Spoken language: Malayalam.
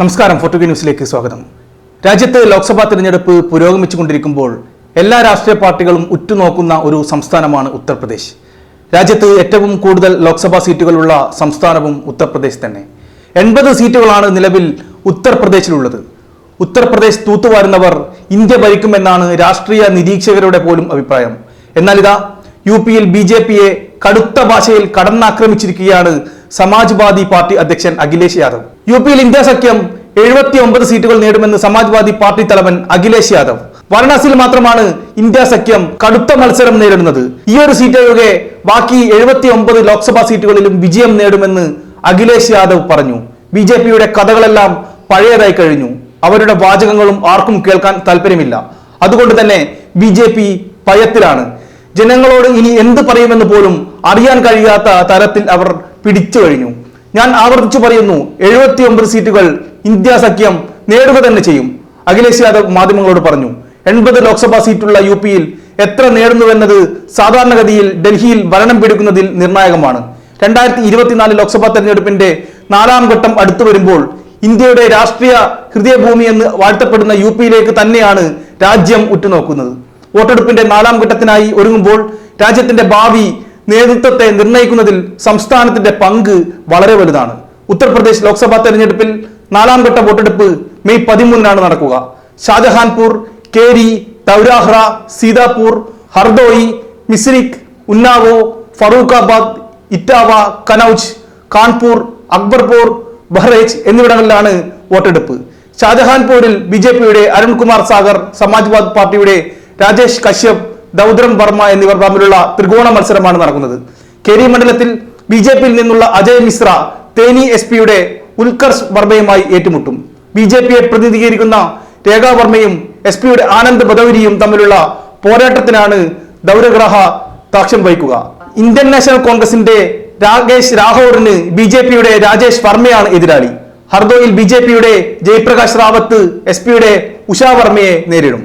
നമസ്കാരം ഫോർട്ടുഗി ന്യൂസിലേക്ക് സ്വാഗതം. രാജ്യത്ത് ലോക്സഭാ തിരഞ്ഞെടുപ്പ് പുരോഗമിച്ചുകൊണ്ടിരിക്കുമ്പോൾ എല്ലാ രാഷ്ട്രീയ പാർട്ടികളും ഉറ്റുനോക്കുന്ന ഒരു സംസ്ഥാനമാണ് ഉത്തർപ്രദേശ്. രാജ്യത്ത് ഏറ്റവും കൂടുതൽ ലോക്സഭാ സീറ്റുകളുള്ള സംസ്ഥാനവും ഉത്തർപ്രദേശ് തന്നെ. എൺപത് സീറ്റുകളാണ് നിലവിൽ ഉത്തർപ്രദേശിലുള്ളത്. ഉത്തർപ്രദേശ് തൂത്തുവാരുന്നവർ ഇന്ത്യ ഭരിക്കുമെന്നാണ് രാഷ്ട്രീയ നിരീക്ഷകരുടെ പോലും അഭിപ്രായം. എന്നാൽ ഇതാ യു പിയിൽ ബി ജെ പിയെ കടുത്ത ഭാഷയിൽ കടന്നാക്രമിച്ചിരിക്കുകയാണ് സമാജ്വാദി പാർട്ടി അധ്യക്ഷൻ അഖിലേഷ് യാദവ്. യു പിയിൽ ഇന്ത്യ സഖ്യം എഴുപത്തി ഒമ്പത് സീറ്റുകൾ നേടുമെന്ന് സമാജ്വാദി പാർട്ടി തലവൻ അഖിലേഷ് യാദവ്. വാരണാസിയിൽ മാത്രമാണ് ഇന്ത്യ സഖ്യം കടുത്ത മത്സരം നേരിടുന്നത്. ഈ ഒരു സീറ്റ് ഒഴികെ ബാക്കി എഴുപത്തി ഒമ്പത് ലോക്സഭാ സീറ്റുകളിലും വിജയം നേടുമെന്ന് അഖിലേഷ് യാദവ് പറഞ്ഞു. ബി ജെ പിയുടെ കഥകളെല്ലാം പഴയതായി കഴിഞ്ഞു. അവരുടെ വാചകങ്ങളും ആർക്കും കേൾക്കാൻ താല്പര്യമില്ല. അതുകൊണ്ട് തന്നെ ബി ജെ പി ഭയത്തിലാണ്. ജനങ്ങളോട് ഇനി എന്ത് പറയുമെന്ന് പോലും അറിയാൻ കഴിയാത്ത തരത്തിൽ അവർ പിടിച്ചു കഴിഞ്ഞു ഞാൻ ആവർത്തിച്ചു പറയുന്നു എഴുപത്തി ഒമ്പത് സീറ്റുകൾ ഇന്ത്യ സഖ്യം നേടുക തന്നെ ചെയ്യും. അഖിലേഷ് യാദവ് മാധ്യമങ്ങളോട് പറഞ്ഞു എൺപത് ലോക്സഭാ സീറ്റുള്ള യു പിയിൽ എത്ര നേടുന്നുവെന്നത് സാധാരണഗതിയിൽ ഡൽഹിയിൽ ഭരണം പിടിക്കുന്നതിൽ നിർണായകമാണ്. രണ്ടായിരത്തി ഇരുപത്തിനാല് ലോക്സഭാ തെരഞ്ഞെടുപ്പിന്റെ നാലാം ഘട്ടം അടുത്തു വരുമ്പോൾ ഇന്ത്യയുടെ രാഷ്ട്രീയ ഹൃദയഭൂമി എന്ന് വാഴ്ത്തപ്പെടുന്ന യു പിയിലേക്ക് തന്നെയാണ് രാജ്യം ഉറ്റുനോക്കുന്നത്. വോട്ടെടുപ്പിന്റെ നാലാം ഘട്ടത്തിനായി ഒരുങ്ങുമ്പോൾ രാജ്യത്തിന്റെ ഭാവി നേതൃത്വത്തെ നിർണയിക്കുന്നതിൽ സംസ്ഥാനത്തിന്റെ പങ്ക് വളരെ വലുതാണ്. ഉത്തർപ്രദേശ് ലോക്സഭാ തെരഞ്ഞെടുപ്പിൽ നാലാം ഘട്ട വോട്ടെടുപ്പ് മെയ് പതിമൂന്നിനാണ് നടക്കുക. ഷാജഹാൻപൂർ കേരി തൗരാഹ്ര സീതാപൂർ ഹർദോയി മിസ്രിക് ഉന്നാവോ ഫറൂഖാബാദ് ഇറ്റാവ കനൌജ് കാൺപൂർ അക്ബർപൂർ ബഹ്റൈച്ച് എന്നിവിടങ്ങളിലാണ് വോട്ടെടുപ്പ്. ഷാജഹാൻപൂരിൽ ബി ജെ പിയുടെ അരുൺകുമാർ സാഗർ സമാജ്വാദ് പാർട്ടിയുടെ രാജേഷ് കശ്യപ് ദൗദ്രം വർമ്മ എന്നിവർ തമ്മിലുള്ള ത്രികോണ മത്സരമാണ് നടക്കുന്നത്. കെരി മണ്ഡലത്തിൽ ബി ജെ പിയിൽ നിന്നുള്ള അജയ് മിശ്ര തേനി എസ് പിയുടെ ഉൽക്കർഷ് വർമ്മയുമായി ഏറ്റുമുട്ടും. ബി ജെ പിയെ പ്രതിനിധീകരിക്കുന്ന രേഖാ വർമ്മയും എസ് പിയുടെ ആനന്ദ് ബദൌരിയും തമ്മിലുള്ള പോരാട്ടത്തിനാണ് ദൗരഗ്രഹ സാക്ഷ്യം വഹിക്കുക. ഇന്ത്യൻ നാഷണൽ കോൺഗ്രസിന്റെ രാകേഷ് രാഹോറിന് ബി ജെ പിയുടെ രാജേഷ് വർമ്മയാണ് എതിരാളി. ഹർദോയിൽ ബി ജെ പിയുടെ ജയപ്രകാശ് റാവത്ത് എസ് പിയുടെ ഉഷാ വർമ്മയെ നേരിടും.